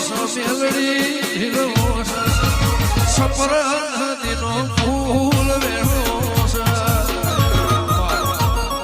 સસેલડી ઢીલો સપરા